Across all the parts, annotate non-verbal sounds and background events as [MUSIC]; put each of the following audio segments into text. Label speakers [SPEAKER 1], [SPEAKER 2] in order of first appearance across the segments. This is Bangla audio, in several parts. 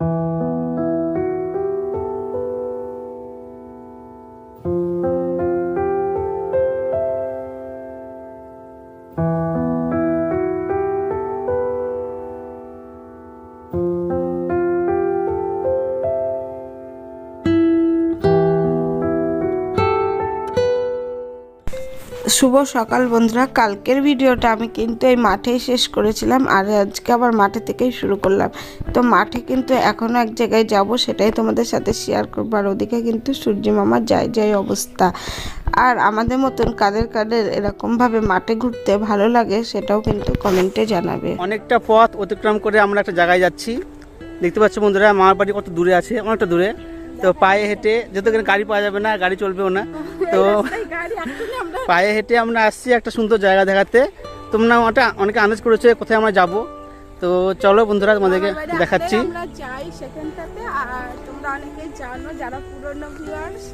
[SPEAKER 1] you শুভ সকাল বন্ধুরা। কালকের ভিডিওটা আমি কিন্তু এই মাঠেই শেষ করেছিলাম, আর আজকে আবার মাঠে থেকেই শুরু করলাম। তো মাঠে কিন্তু এখনও এক জায়গায় যাব সেটাই তোমাদের সাথে শেয়ার করব, আর ওদিকে কিন্তু সূর্য মামার যায় যায় অবস্থা। আর আমাদের মতন কাদের কাদের এরকমভাবে মাঠে ঘুরতে ভালো লাগে সেটাও কিন্তু কমেন্টে জানাবে।
[SPEAKER 2] অনেকটা পথ অতিক্রম করে আমরা একটা জায়গায় যাচ্ছি। দেখতে পাচ্ছ বন্ধুরা, মামার বাড়ি কত দূরে আছে, অনেকটা দূরে। তো পায়ে হেঁটে এখানে গাড়ি পাওয়া যাবে না গাড়ি চলবেও না। তো পায়ে হেঁটে আমরা আসছি একটা সুন্দর জায়গা দেখাতে। তোমরা ওটা অনেকে আন্দাজ করেছে কোথায় আমরা যাব। তো চলো বন্ধুরা তোমাদেরকে দেখাচ্ছি।
[SPEAKER 3] আমরা যাই সেখানটাতে আর তোমরা অনেকেই জানো যারা পুরনো ভিউয়ার্স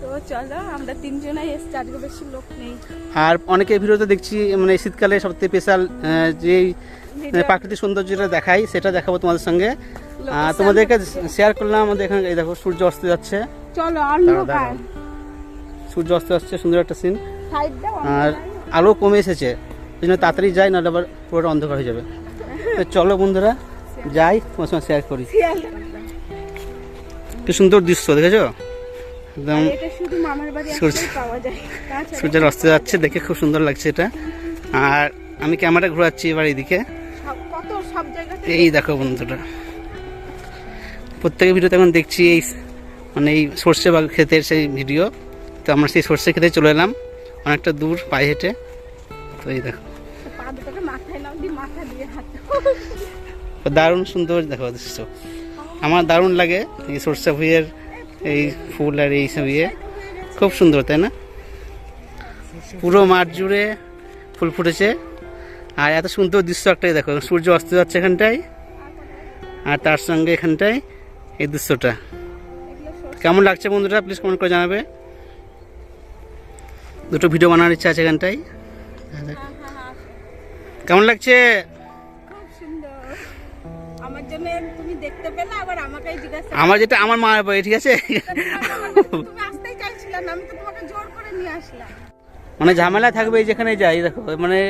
[SPEAKER 3] তো চলো আমরা তিনজনাই এসছি আজকে বেশি লোক নেই।
[SPEAKER 2] আর অনেকে ভিডিওতে দেখছি মানে শীতকালে সবথেকে স্পেশাল যে প্রাকৃতিক সৌন্দর্যটা দেখাই সেটা দেখাবো তোমাদের সঙ্গে। তোমাদেরকে শেয়ার করলাম আমাদের এখানে এই দেখো সূর্য অস্ত যাচ্ছে।
[SPEAKER 3] চলো অন্ধকার
[SPEAKER 2] সূর্য অস্ত যাচ্ছে সুন্দর একটা সিন আর আলো কমে এসেছে ওই জন্য তাড়াতাড়ি যাই নাহলে আবার পুরোটা অন্ধকার হয়ে যাবে। তো চলো বন্ধুরা যাই তোমার সঙ্গে শেয়ার করি। কি সুন্দর দৃশ্য দেখেছ? একদম
[SPEAKER 3] আর এটা শুধু মামার বাড়ি
[SPEAKER 2] সূর্য-
[SPEAKER 3] আসলেই পাওয়া যায়। তাছাড়া
[SPEAKER 2] সূর্যের অস্ত যাচ্ছে দেখে খুব সুন্দর লাগছে এটা। আর আমি ক্যামেরা ঘোরাচ্ছি এবার এইদিকে। এই দেখো বন্ধুরা। প্রত্যেকের ভিডিওতে এখন দেখছি এই মানে এই সর্ষে বা ক্ষেতের সেই ভিডিও। তো আমরা সেই সর্ষে খেতে চলে এলাম, অনেকটা দূর পায়ে হেঁটে। তো এই দেখো। দারুণ সুন্দর দেখো দৃশ্য। আমার দারুণ লাগে এই সর্ষে ভুঁইয়ের এই ফুল আর এই সব ইয়ে। খুব সুন্দর, তাই না? পুরো মাঠ জুড়ে ফুল ফুটেছে। আর এত সুন্দর দৃশ্য একটাই দেখো, সূর্য অস্ত যাচ্ছে এখানটায়। আর তার সঙ্গে এখানটায় এই দৃশ্যটা। কেমন লাগছে বন্ধুরা? প্লিজ কমেন্ট করে জানাবে। দুটো ভিডিও বানানোর ইচ্ছা আছে এখানটায়। কেমন লাগছে?
[SPEAKER 3] আমার
[SPEAKER 2] যেটা আমার মায়ের বাড়ি ঠিক আছে? মানে ঝামেলা থাকবে যেখানে যাই দেখো। মানে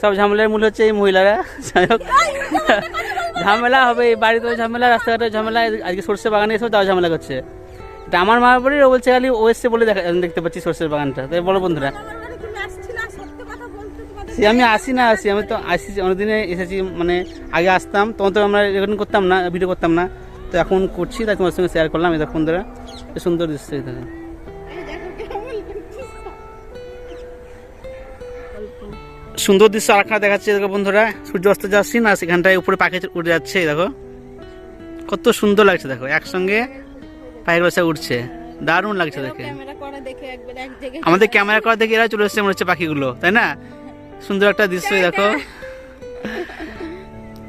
[SPEAKER 2] সব ঝামেলার মূল হচ্ছে এই মহিলারা। যাই হোক। ঝামেলা হবে, এই বাড়িতে ঝামেলা, রাস্তাঘাটে ঝামেলা, আজকে সর্ষে বাগানে এসেও তাও ঝামেলা করছে। এটা আমার মায়ের বাড়ির ও বলছে খালি ও এসছে বলে দেখা দেখতে পাচ্ছি সর্ষের বাগানটা। তাই বলো বন্ধুরা। সে আমি আসি না আসি, আমি তো আসি অনেকদিনে এসেছি মানে আগে আসতাম, তখন তো আমরা রেকর্ডিং করতাম না ভিডিও করতাম না। তো এখন করছি, তাই তোমার সঙ্গে শেয়ার করলাম, এই দেখো বন্ধুরা সুন্দর দৃশ্য সুন্দর দৃশ্য আরেকখানা দেখাচ্ছে দেখো বন্ধুরা। সূর্য অস্ত যাচ্ছি না সেখানটায় উপরে পাখি উড়ে যাচ্ছে দেখো। কত সুন্দর লাগছে দেখো। একসঙ্গে পায়ের বাসা উঠছে দারুণ লাগছে দেখে। আমাদের ক্যামেরা করা দেখে এরা চলে এসছে মনে হচ্ছে পাখিগুলো তাই না? সুন্দর একটা দৃশ্য দেখো।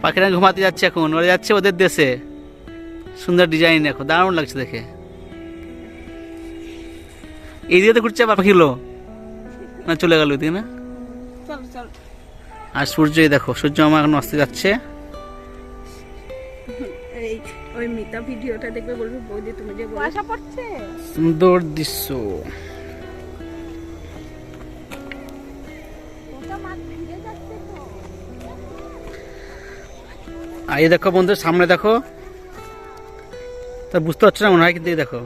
[SPEAKER 2] পাখিরা ঘুমাতে যাচ্ছে এখন ওরা যাচ্ছে ওদের দেশে। সুন্দর ডিজাইন দেখো। দারুণ লাগছে দেখে। এই দিকে তো ঘুরছে পাখিগুলো। না চলে গেল ওইদিকে না?
[SPEAKER 3] চলো চলো।
[SPEAKER 2] আর সূর্য দেখো সূর্য আমার এখন অস্তে যাচ্ছে।
[SPEAKER 3] এই ওই মিতা ভিডিওটা দেখবে বলবে বৌদি তুমি যে কুয়াশা পড়ছে।
[SPEAKER 2] সুন্দর দৃশ্য। আর এই দেখো বন্ধু সামনে দেখো। তা বুঝতে পারছ না মনে হয় কিন্তু এই দেখো।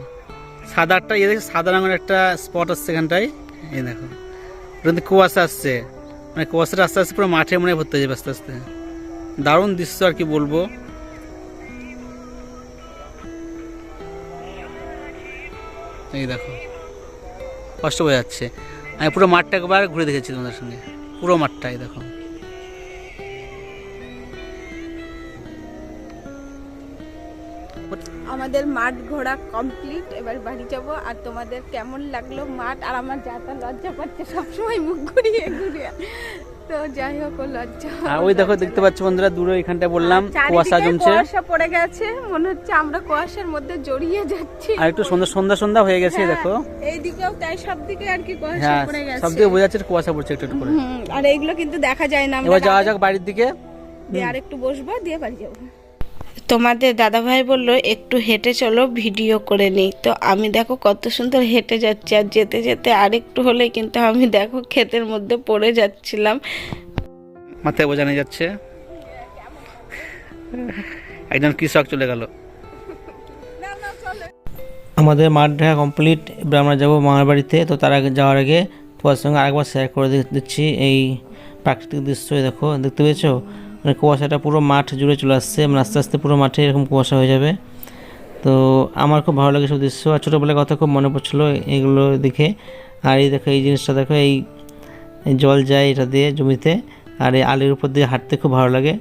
[SPEAKER 2] সাদা একটা ইয়ে দেখছ সাদা রঙের একটা স্পট আসছে এখানটায় এই দেখো। কিন্তু কুয়াশা আসছে। মানে কুয়াশাটা আস্তে আস্তে পুরো মাঠে মনে ভর্তি হয়ে যাবে আস্তে আস্তে। দারুণ দৃশ্য আর কি বলব। এই দেখো, কষ্ট হয়ে যাচ্ছে। আমি পুরো মাঠটা একবার ঘুরে দেখেছি তোমাদের সঙ্গে। পুরো মাঠটা এই দেখো।
[SPEAKER 3] আমাদের মাঠ ঘোরা কমপ্লিট এবার বাড়ি যাব। আর তোমাদের কেমন লাগল মাঠ? আর আমার যাতা লজ্জা পাচ্ছে সবসময় মুখ ঘুরিয়ে ঘুরিয়ে। তো যাই হোক লজ্জা
[SPEAKER 2] ওই দেখো দেখতে পাচ্ছ বন্ধুরা দূরে এখানটা বললাম কুয়াশা জমছে।
[SPEAKER 3] কুয়াশা পড়ে গেছে। মনে হচ্ছে আমরা কুয়াশার মধ্যে জড়িয়ে যাচ্ছি।
[SPEAKER 2] আর একটু সন্ধ্যা সন্ধ্যা সন্ধ্যা হয়ে গেছে এই
[SPEAKER 3] হ্যাঁ,
[SPEAKER 2] দেখো।
[SPEAKER 3] এইদিকেও তাই সব দিকে আর কি কুয়াশা
[SPEAKER 2] হ্যাঁ
[SPEAKER 3] পড়ে গেছে।
[SPEAKER 2] বোঝা যাচ্ছে কুয়াশা পড়ছে একটু একটু করে।
[SPEAKER 3] আর এইগুলো কিন্তু দেখা যায় না
[SPEAKER 2] এবার যাওয়া যাক বাড়ির দিকে।
[SPEAKER 3] দিয়ে আর একটু বসবো দিয়ে বাড়ি যাব।
[SPEAKER 1] তোমাদের দাদাভাই বলল একটু হেঁটে চলো ভিডিও করে নিই। তো আমি দেখো কত সুন্দর হেঁটে যাচ্ছি আর যেতে যেতে আরেকটু হলে কিন্তু আমি দেখো ক্ষেতের মধ্যে পড়ে যাচ্ছিলাম।
[SPEAKER 2] মাথায় বোঝানো যাচ্ছে। একজন কৃষক চলে গেল।
[SPEAKER 4] আমাদের মাঠ দেখা কমপ্লিট এবার আমরা যাব মামার বাড়িতে। তো তার আগে যাওয়ার আগে তোমার সঙ্গে আরেকবার শেয়ার করে দিচ্ছি এই প্রাকৃতিক দৃশ্য দেখো দেখতে পেয়েছ? মানে কুয়াশাটা পুরো মাঠ জুড়ে চলে আসছে। মানে আস্তে আস্তে পুরো মাঠে এরকম কুয়াশা হয়ে যাবে। তো আমার খুব ভালো লাগে সব দৃশ্য। আর ছোটোবেলার কথা খুব মনে পড়ছিলো এগুলো দেখে। আর এই দেখো, এই জিনিসটা দেখো, এই এই জল যায় এটা দিয়ে জমিতে। আর এই আলের উপর দিয়ে হাঁটতে খুব ভালো লাগে।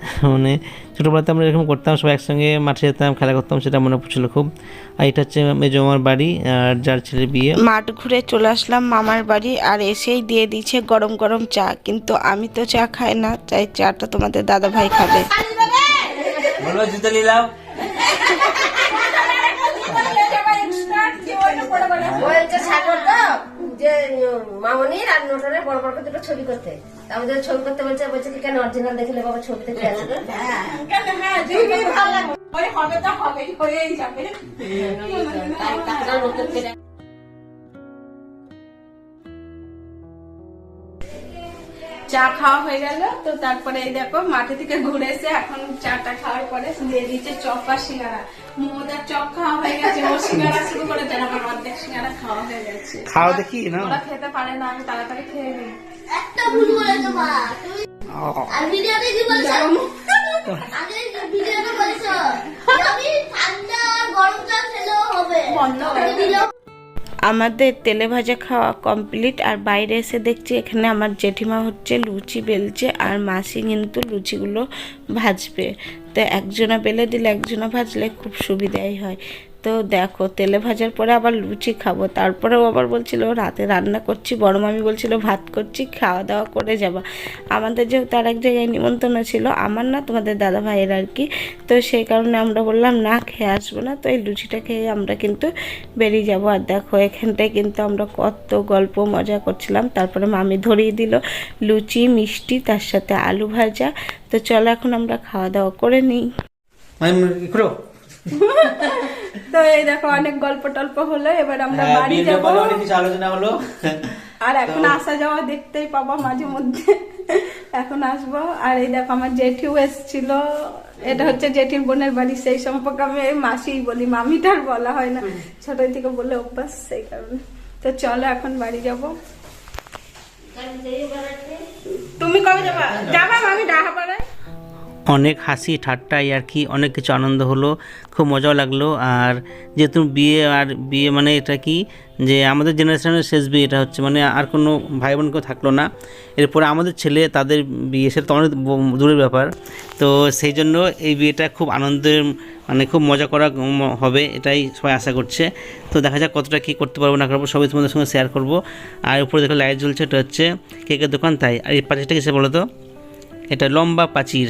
[SPEAKER 4] [LAUGHS] মানে ছোটোবেলাতে আমরা এরকম করতাম সবাই একসঙ্গে মাঠে যেতাম খেলা করতাম সেটা মনে পড়ছিল খুব। আর এটা হচ্ছে মেজো আমার বাড়ি আর যার ছেলের বিয়ে।
[SPEAKER 1] মাঠ ঘুরে চলে আসলাম মামার বাড়ি আর এসেই দিয়ে দিচ্ছে গরম গরম চা। কিন্তু আমি তো চা খাই না তাই চাটা তোমাদের দাদা ভাই খাবে।
[SPEAKER 4] বলো জুতো
[SPEAKER 5] তো যে মামনির আর বড় বড় দুটো ছবি করতে। যখন ছবি করতে বলছে বলছে কেন অরিজিনাল ছবিতে কি আছে তাই টাকা নতুন করে
[SPEAKER 3] চা খাওয়া হয়ে গেল, তো তারপরে এই দেখো, মাঠে থেকে ঘুরে এসে এখন চাটা খাওয়ার পরে দিয়ে দিচ্ছে চপ আর সিঙ্গারা। মোমোদার চপ খাওয়া হয়ে গেছে ও সিঙ্গারা শুরু করে দেন আমার অর্ধেক সিঙ্গারা খাওয়া হয়ে গেছে।
[SPEAKER 2] খাওয়া দেখি না?
[SPEAKER 3] ওরা খেতে পারে না আমি তাড়াতাড়ি খেয়ে নিই।
[SPEAKER 6] একটা ভুল বলেছ মা আর ভিডিওতে কি বলছো? আগে ভিডিওতে বলছো আমি ঠান্ডা গরম চা খেলেও হবে। আমি দিলেও
[SPEAKER 1] আমাদের তেলে ভাজা খাওয়া কমপ্লিট আর বাইরে এসে দেখছি এখানে আমার জেঠিমা হচ্ছে লুচি বেলছে, আর মাসি কিন্তু লুচিগুলো ভাজবে। তো একজনা বেলে দিলে, একজনা ভাজলে খুব সুবিধাই হয়। তো দেখো তেলে ভাজার পরে আবার লুচি খাব। তারপরেও আবার বলছিল রাতে রান্না করছি বড় মামি বলছিল ভাত করছি খাওয়া দাওয়া করে যাবা। আমাদের যেহেতু আর এক জায়গায় নিমন্ত্রণ ছিল আমার না তোমাদের দাদা ভাইয়ের আর কি। তো সেই কারণে আমরা বললাম না খেয়ে আসব না। তো এই লুচিটা খেয়ে আমরা কিন্তু বেরিয়ে যাব। আর দেখো এখানটায় কিন্তু আমরা কত গল্প মজা করছিলাম। তারপরে মামি ধরিয়ে দিল লুচি মিষ্টি তার সাথে আলু ভাজা। তো চলো এখন আমরা খাওয়া দাওয়া করে নিই। [LAUGHS]
[SPEAKER 3] তো এই দেখো অনেক গল্প টল্প হলো এবার আমরা
[SPEAKER 4] হ্যাঁ,
[SPEAKER 3] বাড়ি যাব।
[SPEAKER 4] অনেক কিছু আলোচনা হলো।
[SPEAKER 3] আর এখন আসা যাওয়া দেখতেই পাবো মাঝে মধ্যে। এখন আসব। আর এই দেখো আমার জেঠিও এসেছিল। এটা হচ্ছে জেঠির বোনের বাড়ি সেই সম্পর্কে আমি এই মাসিই বলি মামিটার বলা হয় না। ছোট থেকে বলে অভ্যাস সেই কারণে। তো চলো এখন বাড়ি যাব। তুমি কবে যাবা? যাবা মামি ডাহা পাড়ায়?
[SPEAKER 4] অনেক হাসি ঠাট্টা আর কি, অনেক কিছু আনন্দ হলো, খুব মজাও লাগল। আর যেহেতু বিয়ে আর বিয়ে মানে এটা কি, যে আমাদের জেনারেশনের শেষ বিয়ে, এটা হচ্ছে মানে আর কোনো ভাই বোন কেউ থাকল না। এরপরে আমাদের ছেলে, তাদের বিয়ে, সেটা তো অনেক দূরের ব্যাপার। তো সেই জন্য এই বিয়েটা খুব আনন্দের মানে খুব মজা করা হবে, এটাই সবাই আশা করছে। তো দেখা যাক কতটা কী করতে পারব, না করব, সবই তোমাদের সঙ্গে শেয়ার করব। আর উপরে দেখো লাইট জ্বলছে, এটা হচ্ছে কেকের দোকান, তাই। আর এই পাঁচিরটা কিসে বলো তো? এটা লম্বা প্রাচীর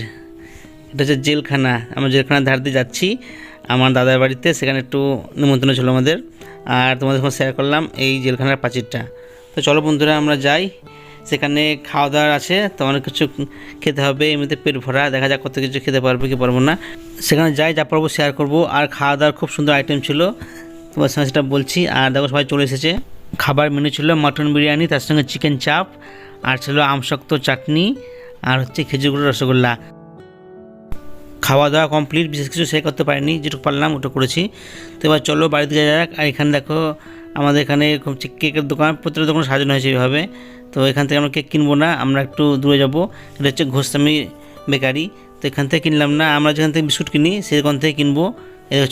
[SPEAKER 4] এটা হচ্ছে জেলখানা। আমরা জেলখানার ধার দিয়ে যাচ্ছি। আমার দাদার বাড়িতে, সেখানে একটু নিমন্ত্রণ ছিল আমাদের। আর তোমাদের সঙ্গে শেয়ার করলাম এই জেলখানার প্রাচীরটা। তো চলো বন্ধুরা, আমরা যাই। সেখানে খাওয়া দাওয়ার আছে, তো অনেক কিছু খেতে হবে, এমনিতে পেট ভরা। দেখা যাক কত কিছু খেতে পারব কি পারব না। সেখানে যাই, যা পারব শেয়ার করব। আর খাওয়া দাওয়ার খুব সুন্দর আইটেম ছিল। তোমার সঙ্গে সেটা বলছি। আর দেখো, সবাই চলে এসেছে। খাবার মেনু ছিল মাটন বিরিয়ানি, তার সঙ্গে চিকেন চাপ আর ছিল আমশক্ত চাটনি, আর হচ্ছে খেজুরগুলো রসগোল্লা। খাওয়া দাওয়া কমপ্লিট বিশেষ কিছু শেয়ার করতে পারিনি, যেটুকু পারলাম ওটা করেছি। তো এবার চলো বাড়িতে যাওয়া যাক, আর এখানে দেখো আমাদের এখানে কেকের দোকান, প্রত্যেকটা দোকান সাজানো হয়েছে এইভাবে তো এখান থেকে আমরা কেক কিনবো না, আমরা একটু দূরে যাব, এটা হচ্ছে ঘোষামি বেকারি। তো এখান থেকে কিনলাম না, আমরা যেখান থেকে বিস্কুট কিনি সেই দোকান থেকে কিনবো।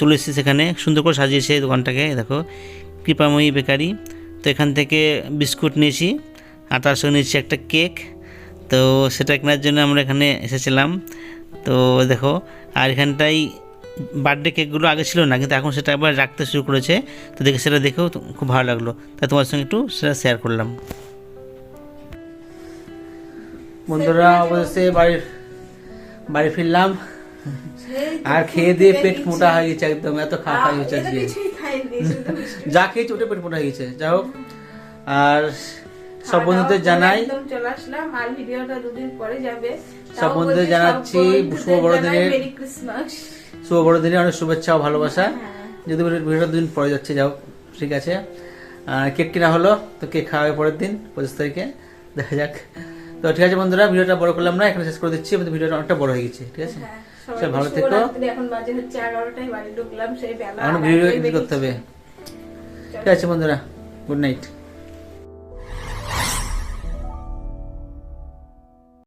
[SPEAKER 4] চলে এসেছি সেখানে, সুন্দর করে সাজিয়েছে এই দোকানটাকে দেখো, কৃপাময়ী বেকারি। তো এখান থেকে বিস্কুট নিয়েছি, আর তার সঙ্গে নিয়েছি একটা কেক তো সেটা কেনার জন্য আমরা এখানে এসেছিলাম। তো দেখো আর এখানটাই বার্থডে কেকগুলো আগে ছিল না কিন্তু এখন সেটা আবার রাখতে শুরু করেছে। তো দেখে সেটা দেখেও খুব ভালো লাগল। তাই তোমার সঙ্গে একটু সেটা শেয়ার করলাম। বন্ধুরা অবশ্যই বাড়ির বাড়ি ফিরলাম। আর খেয়ে দিয়ে পেট মোটা হয়ে গেছে একদম এত খাওয়া খাওয়া হয়েছে আজকে। যা খেয়েছি ওটা পেট মোটা হয়ে গেছে যাই হোক। আর সব বন্ধুদের জানাই।
[SPEAKER 3] একদম চলে আসলাম। আর ভিডিওটা দুদিন পরে যাবে।
[SPEAKER 4] সব বন্ধুদের জানাচ্ছি শুভ বড়দিনের শুভ বড়দিনে অনেক শুভেচ্ছা ও ভালোবাসা। যদি ভিডিও- ভিডিওটা দুদিন পরে যাচ্ছে যাও ঠিক আছে। আর কেক কিনা হলো তো কেক খাওয়া হবে পরের দিন পঁচিশ তারিখে। দেখা যাক। তো ঠিক আছে বন্ধুরা ভিডিওটা বড় করলাম না এখানে শেষ করে দিচ্ছি আমাদের ভিডিওটা অনেকটা বড় হয়ে গেছে ঠিক আছে? সব ভালো থেকো।
[SPEAKER 3] এখন বাজে হচ্ছে এগারোটায় বাড়ি ঢুকলাম সেই বেলা
[SPEAKER 4] এখন ভিডিও এডিট করতে হবে। ঠিক আছে বন্ধুরা গুড নাইট।